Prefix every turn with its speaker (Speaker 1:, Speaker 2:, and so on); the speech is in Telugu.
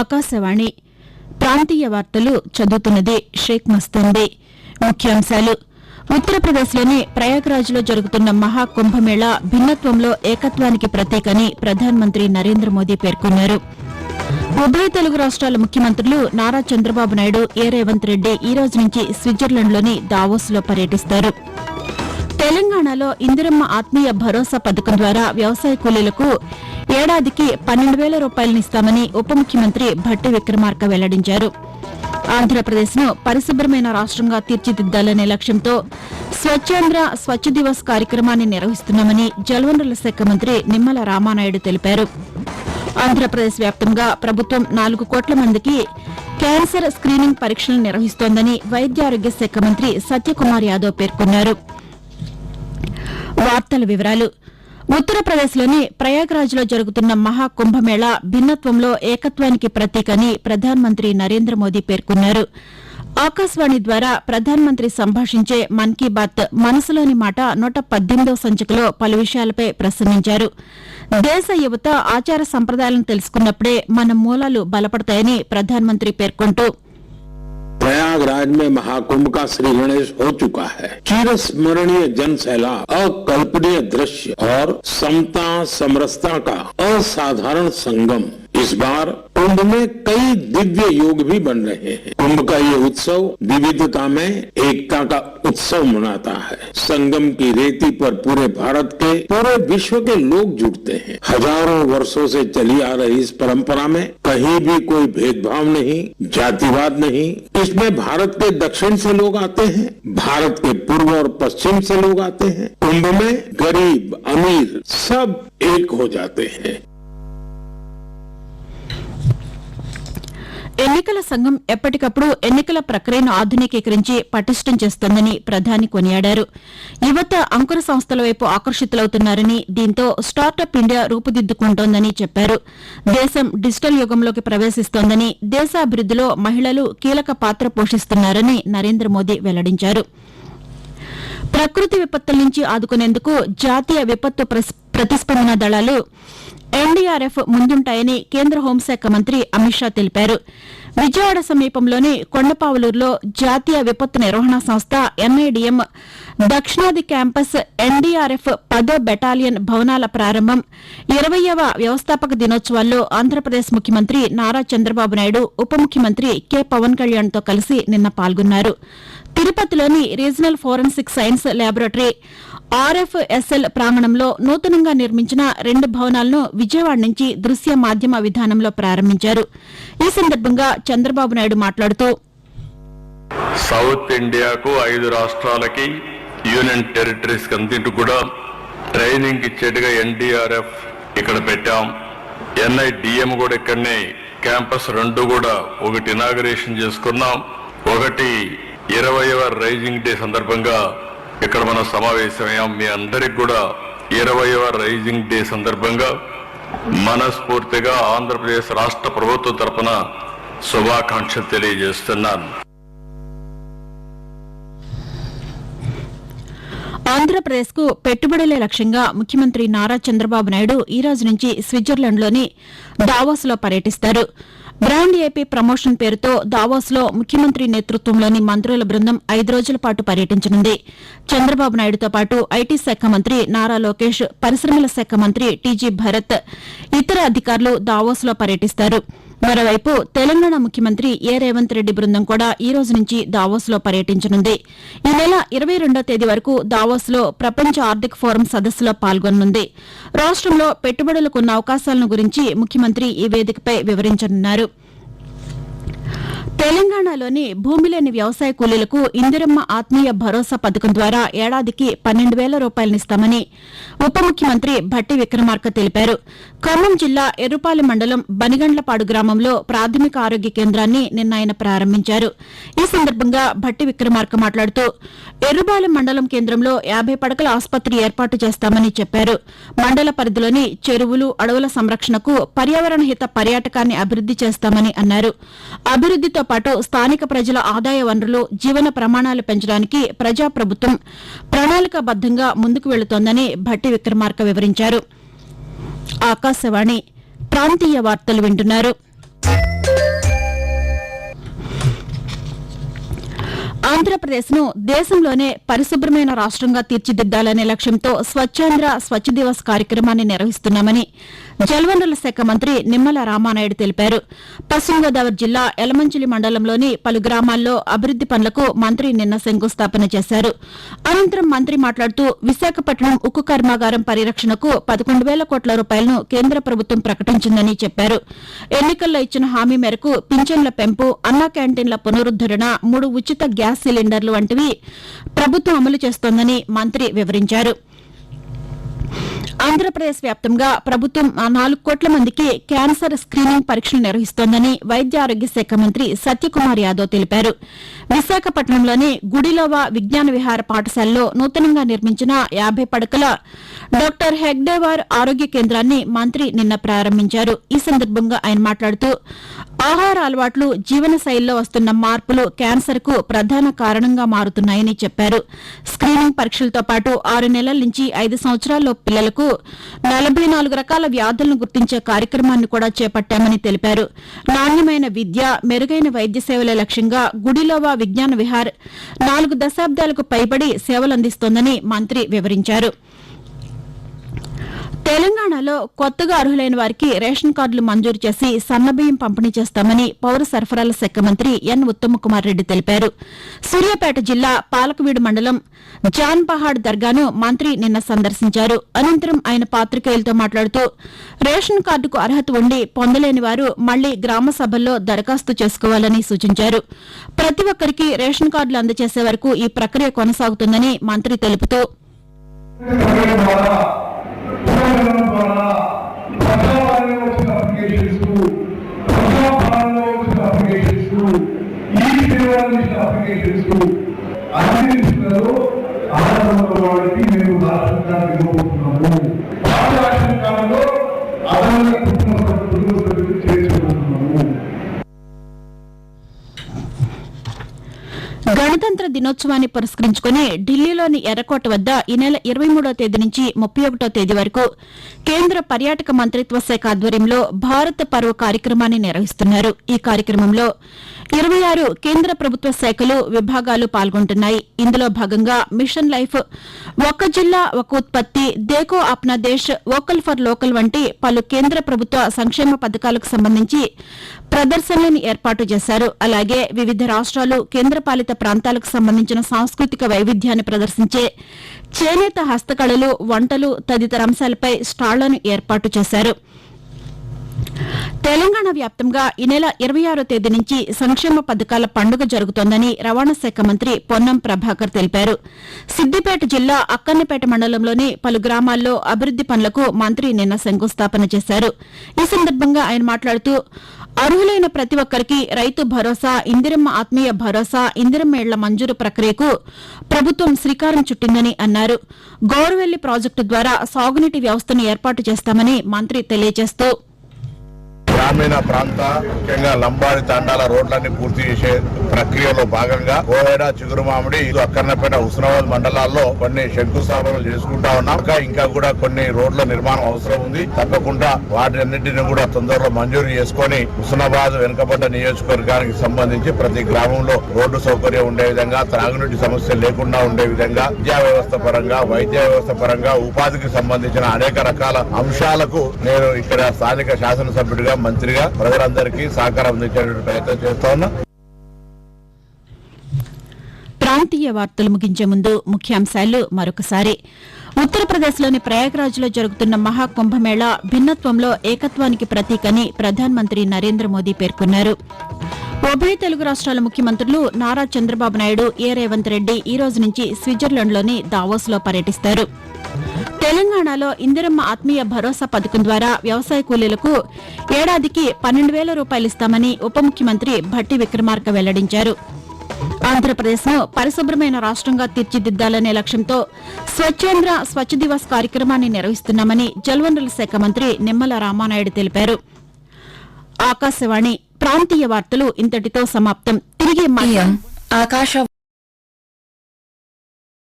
Speaker 1: ఆకాశవాణి. ప్రాంతీయ వార్తలు చదువుతున్నది షేక్ మస్తాంబే ముఖ్యాంశాలు. ఉత్తరప్రదేశ్లోని ప్రయాగ్రాజ్లో జరుగుతున్న మహాకుంభమేళ భిన్నత్వంలో ఏకత్వానికి ప్రతీకని ప్రధానమంత్రి నరేంద్ర మోదీ పేర్కొన్నారు. ఉభయ తెలుగు రాష్ట్రాల ముఖ్యమంత్రులు నారా చంద్రబాబు నాయుడు ఏ రేవంత్ రెడ్డి ఈ రోజు నుంచి స్విట్జర్లాండ్లోని దావోస్లో పర్యటిస్తారు. తెలంగాణలో ఇందిరమ్మ ఆత్మీయ భరోసా పథకం ద్వారా వ్యవసాయ కూలీలకు ఏడాదికి పన్నెండు వేల రూపాయలనిస్తామని ఉప ముఖ్యమంత్రి భట్టి విక్రమార్క వెల్లడించారు. ఆంధ్రప్రదేశ్ను పరిశుభ్రమైన రాష్ట్రంగా తీర్చిదిద్దాలనే లక్ష్యంతో స్వచ్ఛాంధ్ర స్వచ్ఛ దివస్ కార్యక్రమాన్ని నిర్వహిస్తున్నామని జలవనరుల శాఖ మంత్రి నిమ్మల రామానాయుడు తెలిపారు. ఆంధ్రప్రదేశ్ వ్యాప్తంగా ప్రభుత్వం నాలుగు కోట్ల మందికి క్యాన్సర్ స్క్రీనింగ్ పరీక్షలు నిర్వహిస్తోందని వైద్య ఆరోగ్య శాఖ మంత్రి సత్యకుమార్ యాదవ్ పేర్కొన్నారు. వార్తల వివరాలు. ఉత్తరప్రదేశ్లోని ప్రయాగ్రాజ్లో జరుగుతున్న మహాకుంభమేళ భిన్నత్వంలో ఏకత్వానికి ప్రతీకని ప్రధానమంత్రి నరేంద్ర మోదీ పేర్కొన్నారు. ఆకాశవాణి ద్వారా ప్రధానమంత్రి సంభాషించే మన్ కీ బాత్ మనసులోని మాట నూట పద్దెనిమిదవ సంచికలో పలు విషయాలపై ప్రసంగించారు. దేశ యువత ఆచార సంప్రదాయాలను తెలుసుకున్నప్పుడే మన మూలాలు బలపడతాయని ప్రధానమంత్రి పేర్కొంటూ
Speaker 2: प्रयागराज में महाकुंभ का श्री गणेश हो चुका है। चिर स्मरणीय जन सैलाब अकल्पनीय दृश्य और समता समरसता का असाधारण संगम। इस बार कुंभ में कई दिव्य योग भी बन रहे हैं। कुंभ का ये उत्सव विविधता में एकता का उत्सव मनाता है। संगम की रेती पर पूरे भारत के, पूरे विश्व के लोग जुड़ते हैं। हज़ारों वर्षों से चली आ रही इस परंपरा में कहीं भी कोई भेदभाव नहीं, जातिवाद नहीं। इसमें भारत के दक्षिण से लोग आते हैं, भारत के पूर्व और पश्चिम से लोग आते हैं। कुंभ में गरीब, अमीर सब एक हो जाते हैं।
Speaker 1: ఎన్నికల సంఘం ఎప్పటికప్పుడు ఎన్నికల ప్రక్రియను ఆధునికీకరించి పటిష్టం చేస్తోందని ప్రధాని కొనియాడారు. యువత అంకుర సంస్థల వైపు ఆకర్షితులవుతున్నారని దీంతో స్టార్టప్ ఇండియా రూపుదిద్దుకుంటోందని చెప్పారు. దేశం డిజిటల్ యుగంలోకి ప్రవేశిస్తోందని దేశాభివృద్దిలో మహిళలు కీలక పాత్ర పోషిస్తున్నారని నరేంద్ర మోదీ వెల్లడించారు. ప్రకృతి విపత్తుల నుంచి ఆదుకునేందుకు జాతీయ విపత్తు ప్రతిస్పందన దళాలు ఎన్డీఆర్ఎఫ్ ముందుంటాయని కేంద్ర హోంశాఖ మంత్రి అమిత్ షా తెలిపారు. విజయవాడ సమీపంలోని కొండపావులూరులో జాతీయ విపత్తు నిర్వహణ సంస్థ ఎన్ఐడిఎం దక్షిణాది క్యాంపస్ ఎన్డీఆర్ఎఫ్ పదో బెటాలియన్ భవనాల ప్రారంభం. ఇరవయవ వ్యవస్థాపక దినోత్సవాల్లో ఆంధ్రప్రదేశ్ ముఖ్యమంత్రి నారా చంద్రబాబు నాయుడు ఉప ముఖ్యమంత్రి కె పవన్ కళ్యాణ్తో కలిసి నిన్న పాల్గొన్నారు. తిరుపతిలోని regional forensic science laboratory RFSL ప్రాంగణంలో నూతనంగా నిర్మించిన రెండు భవనాలను విజయవాడ నుంచి దృశ్య మాధ్యమ విధానంలో ప్రారంభించారు. ఈ సందర్భంగా చంద్రబాబు నాయుడు మాట్లాడుతూ
Speaker 3: సౌత్ ఇండియాకు ఐదు రాష్ట్రాలకి యూనియన్ టెరిటరీస్ అంతటి కూడా ట్రైనింగ్ ఇచ్చేట్టుగా ఎన్డీఆర్ఎఫ్ ఇక్కడ పెట్టాం. ఎన్ఐడిఎం కూడా ఇక్కడనే క్యాంపస్ రెండు కూడా ఒకటి ఇనాగరేషన్ చేసుకున్నాం. ఒకటి ఇరవైవ రైజింగ్ డే సందర్భంగా ఇక్కడ మనం సమావేశమయ్యాం. మీ అందరికి కూడా ఇరవైవ రైజింగ్ డే సందర్భంగా మనస్ఫూర్తిగా ఆంధ్రప్రదేశ్ రాష్ట్ర ప్రభుత్వం తరపున శుభాకాంక్షలు తెలియజేస్తున్నాను.
Speaker 1: ఆంధ్రప్రదేశ్కు పెట్టుబడులే లక్ష్యంగా ముఖ్యమంత్రి నారా చంద్రబాబు నాయుడు ఈ రోజు నుంచి స్విట్జర్లాండ్లోని దావోస్లో పర్యటిస్తారు. బ్రాండ్ ఏపీ ప్రమోషన్ పేరుతో దావోస్లో ముఖ్యమంత్రి నేతృత్వంలోని మంత్రుల బృందం ఐదు రోజుల పాటు పర్యటించనుంది. చంద్రబాబు నాయుడుతో పాటు ఐటీ శాఖ మంత్రి నారా లోకేష్ పరిశ్రమల శాఖ మంత్రి టీజీ భరత్ ఇతర అధికారులు దావోస్లో పర్యటిస్తారు. మరోవైపు తెలంగాణ ముఖ్యమంత్రి ఏ రేవంత్ రెడ్డి బృందం కూడా ఈ రోజు నుంచి దావోస్లో పర్యటించనుంది. ఈ నెల ఇరవై రెండో తేదీ వరకు దావోస్లో ప్రపంచ ఆర్థిక ఫోరం సదస్సులో పాల్గొననుంది. రాష్టంలో పెట్టుబడులకు ఉన్న అవకాశాలను గురించి ముఖ్యమంత్రి ఈ వేదికపై వివరించనున్నారు. తెలంగాణలోని భూమి లేని వ్యవసాయ కూలీలకు ఇందిరమ్మ ఆత్మీయ భరోసా పథకం ద్వారా ఏడాదికి పన్నెండు వేల రూపాయలనిస్తామని ఉప ముఖ్యమంత్రి భట్టి విక్రమార్క తెలిపారు. ఖమ్మం జిల్లా ఎర్రుపాలెం మండలం బనిగండ్లపాడు గ్రామంలో ప్రాథమిక ఆరోగ్య కేంద్రాన్ని నిన్న ఆయన ప్రారంభించారు. ఈ సందర్భంగా భట్టి విక్రమార్క మాట్లాడుతూ ఎర్రుపాలెం మండలం కేంద్రంలో యాభై పడకల ఆసుపత్రి ఏర్పాటు చేస్తామని చెప్పారు. మండల పరిధిలోని చెరువులు అడవుల సంరక్షణకు పర్యావరణ హిత పర్యాటకాన్ని అభివృద్ది చేస్తామని అన్నారు. అభివృద్దితో పాటు స్థానిక ప్రజల ఆదాయ వనరులు జీవన ప్రమాణాలు పెంచడానికి ప్రజాప్రభుత్వం ప్రణాళికాబద్దంగా ముందుకు వెళుతోందని భట్టి విక్రమార్క వివరించారు. ఆకాశవాణి ప్రాంతీయ వార్తలు వింటున్నారు. ఆంధ్రప్రదేశ్ను దేశంలోనే పరిశుభ్రమైన రాష్ట్రంగా తీర్చిదిద్దాలనే లక్ష్యంతో స్వచ్ఛాంధ్ర స్వచ్ఛ దివస్ కార్యక్రమాన్ని నిర్వహిస్తున్నామని జలవనరుల శాఖ మంత్రి నిమ్మల రామానాయుడు తెలిపారు. పశ్చిమ గోదావరి జిల్లా ఎలమంచిలి మండలంలోని పలు గ్రామాల్లో అభివృద్ది పనులకు మంత్రి నిన్న శంకుస్థాపన చేశారు. అనంతరం మంత్రి మాట్లాడుతూ విశాఖపట్నం ఉక్కు కర్మాగారం పరిరక్షణకు పదకొండు వేల కోట్ల రూపాయలను కేంద్ర ప్రభుత్వం ప్రకటించిందని చెప్పారు. ఎన్నికల్లో ఇచ్చిన హామీ మేరకు పింఛన్ల పెంపు అన్నా క్యాంటీన్ల పునరుద్దరణ మూడు ఉచిత గ్యాస్ సిలిండర్లు వంటివి ప్రభుత్వం అమలు చేస్తోందని మంత్రి వివరించారు. ఆంధ్రప్రదేశ్ వ్యాప్తంగా ప్రభుత్వం నాలుగు కోట్ల మందికి క్యాన్సర్ స్క్రీనింగ్ పరీక్షలు నిర్వహిస్తోందని వైద్య ఆరోగ్య శాఖ మంత్రి సత్యకుమార్ యాదవ్ తెలిపారు. విశాఖపట్నంలోని గుడిలోవా విజ్ఞాన విహార పాఠశాలలో నూతనంగా నిర్మించిన యాభై పడకల డాక్టర్ హెగ్డేవార్ ఆరోగ్య కేంద్రాన్ని మంత్రి నిన్న ప్రారంభించారు. ఈ సందర్భంగా ఆయన మాట్లాడుతూ ఆహార అలవాట్లు జీవన శైలిలో వస్తున్న మార్పులు క్యాన్సర్కు ప్రధాన కారణంగా మారుతున్నాయని చెప్పారు. స్క్రీనింగ్ పరీక్షలతో పాటు ఆరు నెలల నుంచి ఐదు సంవత్సరాల్లో పిల్లలకు నలభై నాలుగు రకాల వ్యాధులను గుర్తించే కార్యక్రమాన్ని కూడా చేపట్టామని తెలిపారు. నాణ్యమైన విద్య మెరుగైన వైద్య సేవల లక్ష్యంగా గుడిలోవా విజ్ఞాన విహార్ నాలుగు దశాబ్దాలకు పైబడి సేవలందిస్తోందని మంత్రి వివరించారు. తెలంగాణలో కొత్తగా అర్హులైన వారికి రేషన్ కార్డులు మంజూరు చేసి సన్నబియ్యం పంపిణీ చేస్తామని పౌర సరఫరాల శాఖ మంత్రి ఎన్ ఉత్తమకుమార్ రెడ్డి తెలిపారు. సూర్యాపేట జిల్లా పాలకవీడు మండలం జాన్ పహాడ్ దర్గాను మంత్రి నిన్న సందర్శించారు. అనంతరం ఆయన పాతికేయులతో మాట్లాడుతూ రేషన్ కార్డుకు అర్హత ఉండి పొందలేని వారు మళ్ళీ గ్రామ సభల్లో దరఖాస్తు చేసుకోవాలని సూచించారు. ప్రతి ఒక్కరికి రేషన్ కార్డులు అందజేసే వరకు ఈ ప్రక్రియ కొనసాగుతుందని మంత్రి తెలుపుతూ
Speaker 4: సర్వే ద్వారా ప్రజాపాలనలో వచ్చిన అప్లికేషన్స్ ప్రజాపాలనలో వచ్చిన అప్లికేషన్స్ ఈ సేవలు ఇచ్చిన అప్లికేషన్స్ అన్ని లిస్టులలో ఆధారంలో వాడికి మేము రాష్ట్రంగా ఇవ్వబోతున్నాము పాత అదనంగా
Speaker 1: గణతంత్ర దినోత్సవాన్ని పురస్కరించుకుని ఢిల్లీలోని ఎర్రకోట వద్ద ఈ నెల ఇరవై మూడో తేదీ నుంచి ముప్పై ఒకటో తేదీ వరకు కేంద్ర పర్యాటక మంత్రిత్వ శాఖ ఆధ్వర్యంలో భారత పర్వ కార్యక్రమాన్ని నిర్వహిస్తున్నారు. ఈ కార్యక్రమంలో ఇరవై ఆరు కేంద్ర ప్రభుత్వ శాఖలు విభాగాలు పాల్గొంటున్నాయి. ఇందులో భాగంగా మిషన్ లైఫ్ ఒక్క జిల్లా ఒక ఉత్పత్తి దేకో అప్నా దేశ్ వోకల్ ఫర్ లోకల్ వంటి పలు కేంద్ర ప్రభుత్వ సంక్షేమ పథకాలకు సంబంధించి ప్రదర్శనలను ఏర్పాటు చేశారు. అలాగే వివిధ రాష్ట్రాలు కేంద్రపాలిత ప్రాంతాలకు సంబంధించిన సాంస్కృతిక వైవిధ్యాన్ని ప్రదర్శించే చేనేత హస్తకళలు వంటలు తదితర అంశాలపై స్టాళ్ళను ఏర్పాటు చేశారు. తెలంగాణ వ్యాప్తంగా ఈ నెల ఇరవై ఆరో తేదీ నుంచి సంక్షేమ పథకాల పండుగ జరుగుతోందని రవాణా శాఖ మంత్రి పొన్నం ప్రభాకర్ తెలిపారు. సిద్దిపేట జిల్లా అక్కన్నపేట మండలంలోని పలు గ్రామాల్లో అభివృద్ది పనులకు మంత్రి నిన్న శంకుస్థాపన చేశారు. ఈ సందర్భంగా ఆయన మాట్లాడుతూ అర్హులైన ప్రతి ఒక్కరికి రైతు భరోసా ఇందిరమ్మ ఆత్మీయ భరోసా ఇందిరమ్మ ఇళ్ళ మంజూరు ప్రక్రియకు ప్రభుత్వం శ్రీకారం చుట్టిందని అన్నారు. గౌరవెల్లి ప్రాజెక్టు ద్వారా సాగునీటి వ్యవస్థను ఏర్పాటు చేస్తామని మంత్రి తెలియజేస్తూ
Speaker 5: గ్రామీణ ప్రాంత ముఖ్యంగా లంబాడి తండాల రోడ్లన్నీ పూర్తి చేసే ప్రక్రియలో భాగంగా కోహెడ చిగురుమామిడి ఇది అక్కర్నపేట హుస్నాబాద్ మండలాల్లో కొన్ని శంకుస్థాపనలు చేసుకుంటా ఉన్నాం. ఇంకా ఇంకా కూడా కొన్ని రోడ్ల నిర్మాణం అవసరం ఉంది. తప్పకుండా వాటిన్నింటిని కూడా తొందరలో మంజూరు చేసుకొని హుస్నాబాద్ వెనుకబడ్డ నియోజకవర్గానికి సంబంధించి ప్రతి గ్రామంలో రోడ్డు సౌకర్యం ఉండే విధంగా త్రాగునీటి సమస్య లేకుండా ఉండే విధంగా విద్యా వ్యవస్థ పరంగా వైద్య వ్యవస్థ పరంగా ఉపాధికి సంబంధించిన అనేక రకాల అంశాలకు నేను ఇక్కడ స్థానిక శాసనసభ్యుడిగా మంత్రిగా ప్రజలందరికీ సహకారం అందించేటువంటి ప్రయత్నం చేస్తా ఉన్నా.
Speaker 1: ప్రాంతీయ వార్తలు ముగించే ముందు ముఖ్యాంశాలు మరొకసారి. ఉత్తరప్రదేశ్లోని ప్రయాగ్రాజ్లో జరుగుతున్న మహాకుంభమేళ భిన్నత్వంలో ఏకత్వానికి ప్రతీకని ప్రధానమంత్రి నరేంద్ర మోదీ పేర్కొన్నారు. ఉభయ తెలుగు రాష్ట్రాల ముఖ్యమంత్రులు నారా చంద్రబాబు నాయుడు ఏ రేవంత్ రెడ్డి ఈ రోజు నుంచి స్విట్జర్లాండ్లోని దావోస్లో పర్యటిస్తారు. తెలంగాణలో ఇందిరమ్మ ఆత్మీయ భరోసా పథకం ద్వారా వ్యవసాయ కూలీలకు ఏడాదికి పన్నెండు వేల రూపాయలు ఇస్తామని ఉప ముఖ్యమంత్రి భట్టి విక్రమార్క వెల్లడించారు. ఆంధ్రప్రదేశ్ను పరిశుభ్రమైన రాష్ట్రంగా తీర్చిదిద్దాలనే లక్ష్యంతో స్వచ్ఛేంద్ర స్వచ్ఛ దివస్ కార్యక్రమాన్ని నిర్వహిస్తున్నామని జలవనరుల శాఖ మంత్రి నిమ్మల రామానాయుడు తెలిపారు. ఆకాశవాణి ప్రాంతీయ వార్తలు ఇంతటితో సమాప్తం. తిరిగి
Speaker 6: ఆకాశవాణి